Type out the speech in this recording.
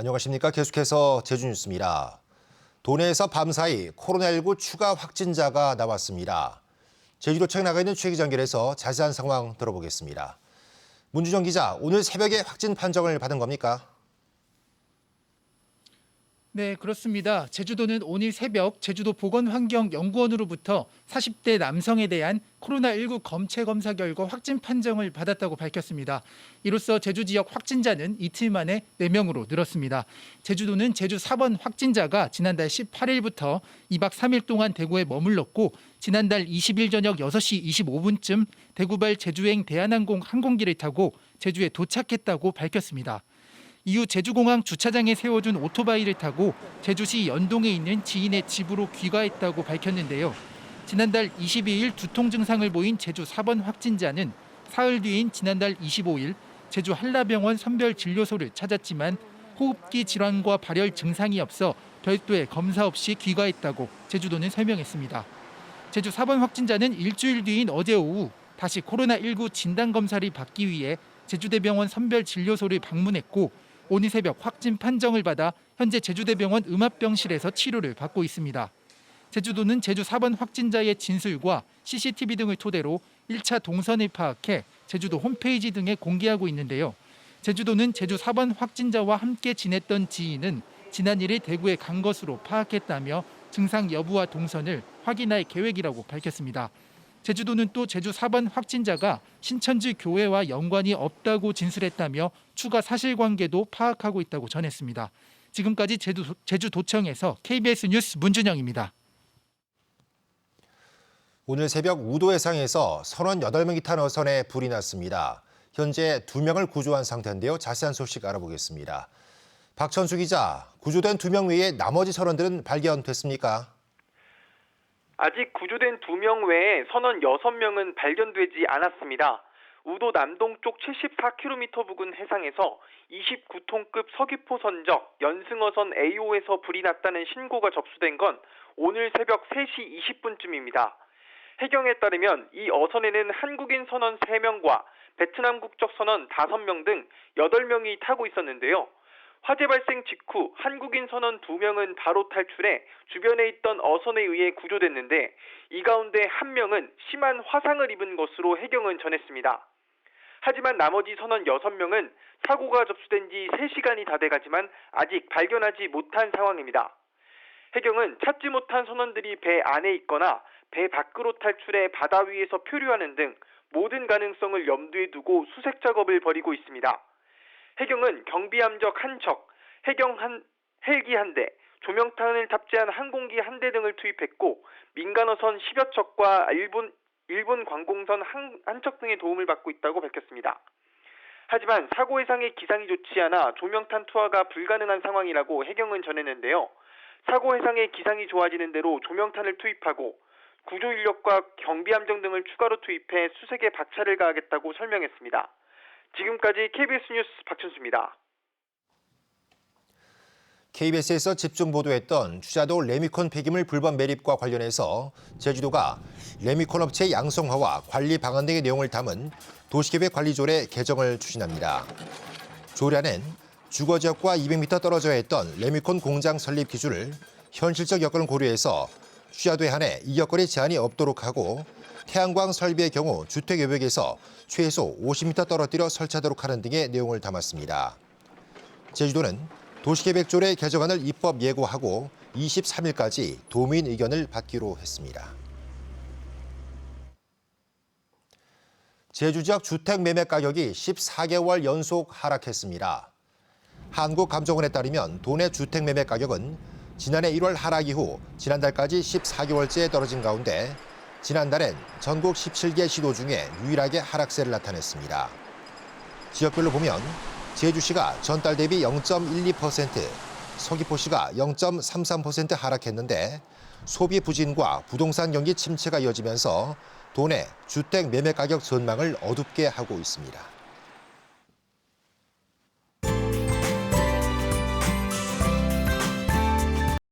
안녕하십니까. 계속해서 제주 뉴스입니다. 도내에서 밤사이 코로나19 추가 확진자가 나왔습니다. 제주도청에 나가 있는 최 기자 연결해서 자세한 상황 들어보겠습니다. 문주정 기자, 오늘 새벽에 확진 판정을 받은 겁니까? 네, 그렇습니다. 제주도는 오늘 새벽 제주도 보건환경연구원으로부터 40대 남성에 대한 코로나19 검체 검사 결과 확진 판정을 받았다고 밝혔습니다. 이로써 제주 지역 확진자는 이틀 만에 4명으로 늘었습니다. 제주도는 제주 4번 확진자가 지난달 18일부터 2박 3일 동안 대구에 머물렀고 지난달 20일 저녁 6시 25분쯤 대구발 제주행 대한항공 항공기를 타고 제주에 도착했다고 밝혔습니다. 이후 제주공항 주차장에 세워준 오토바이를 타고 제주시 연동에 있는 지인의 집으로 귀가했다고 밝혔는데요. 지난달 22일 두통 증상을 보인 제주 4번 확진자는 사흘 뒤인 지난달 25일 제주 한라병원 선별 진료소를 찾았지만 호흡기 질환과 발열 증상이 없어 별도의 검사 없이 귀가했다고 제주도는 설명했습니다. 제주 4번 확진자는 일주일 뒤인 어제 오후 다시 코로나19 진단 검사를 받기 위해 제주대병원 선별 진료소를 방문했고 오늘 새벽 확진 판정을 받아 현재 제주대병원 음압병실에서 치료를 받고 있습니다. 제주도는 제주 4번 확진자의 진술과 CCTV 등을 토대로 1차 동선을 파악해 제주도 홈페이지 등에 공개하고 있는데요. 제주도는 제주 4번 확진자와 함께 지냈던 지인은 지난 1일 대구에 간 것으로 파악했다며 증상 여부와 동선을 확인할 계획이라고 밝혔습니다. 제주도는 또 제주 4번 확진자가 신천지 교회와 연관이 없다고 진술했다며 추가 사실관계도 파악하고 있다고 전했습니다. 지금까지 제주, 제주도청에서 KBS 뉴스 문준영입니다. 오늘 새벽 우도 해상에서 선원 8명이 탄 어선에 불이 났습니다. 현재 2명을 구조한 상태인데요. 자세한 소식 알아보겠습니다. 박천수 기자, 구조된 2명 외에 나머지 선원들은 발견됐습니까? 아직 구조된 2명 외에 선원 6명은 발견되지 않았습니다. 우도 남동쪽 74km 부근 해상에서 29톤급 서귀포 선적 연승어선 AO에서 불이 났다는 신고가 접수된 건 오늘 새벽 3시 20분쯤입니다. 해경에 따르면 이 어선에는 한국인 선원 3명과 베트남 국적 선원 5명 등 8명이 타고 있었는데요. 화재 발생 직후 한국인 선원 2명은 바로 탈출해 주변에 있던 어선에 의해 구조됐는데 이 가운데 한 명은 심한 화상을 입은 것으로 해경은 전했습니다. 하지만 나머지 선원 6명은 사고가 접수된 지 3시간이 다 돼가지만 아직 발견하지 못한 상황입니다. 해경은 찾지 못한 선원들이 배 안에 있거나 배 밖으로 탈출해 바다 위에서 표류하는 등 모든 가능성을 염두에 두고 수색 작업을 벌이고 있습니다. 해경은 경비함적 한 척, 해경 한 헬기 한 대, 조명탄을 탑재한 항공기 한 대 등을 투입했고 민간어선 10여 척과 일본 일본 관공선 한, 한 척 등의 도움을 받고 있다고 밝혔습니다. 하지만 사고 해상의 기상이 좋지 않아 조명탄 투하가 불가능한 상황이라고 해경은 전했는데요. 사고 해상의 기상이 좋아지는 대로 조명탄을 투입하고 구조 인력과 경비함정 등을 추가로 투입해 수색에 박차를 가하겠다고 설명했습니다. 지금까지 KBS 뉴스 박춘수입니다. KBS에서 집중 보도했던 추자도 레미콘 폐기물 불법 매립과 관련해서 제주도가 레미콘 업체 양성화와 관리 방안 등의 내용을 담은 도시계획 관리조례 개정을 추진합니다. 조례안은 주거 지역과 200m 떨어져야 했던 레미콘 공장 설립 기준을 현실적 여건을 고려해서 취하도에 한해 이 여건에 제한이 없도록 하고 태양광 설비의 경우 주택 외벽에서 최소 50m 떨어뜨려 설치하도록 하는 등의 내용을 담았습니다. 제주도는 도시계획조례 개정안을 입법 예고하고 23일까지 도민 의견을 받기로 했습니다. 제주 지역 주택 매매 가격이 14개월 연속 하락했습니다. 한국감정원에 따르면 도내 주택 매매 가격은 지난해 1월 하락 이후 지난달까지 14개월째 떨어진 가운데 지난달엔 전국 17개 시도 중에 유일하게 하락세를 나타냈습니다. 지역별로 보면 제주시가 전달 대비 0.12%, 서귀포시가 0.33% 하락했는데 소비 부진과 부동산 경기 침체가 이어지면서 도내 주택 매매 가격 전망을 어둡게 하고 있습니다.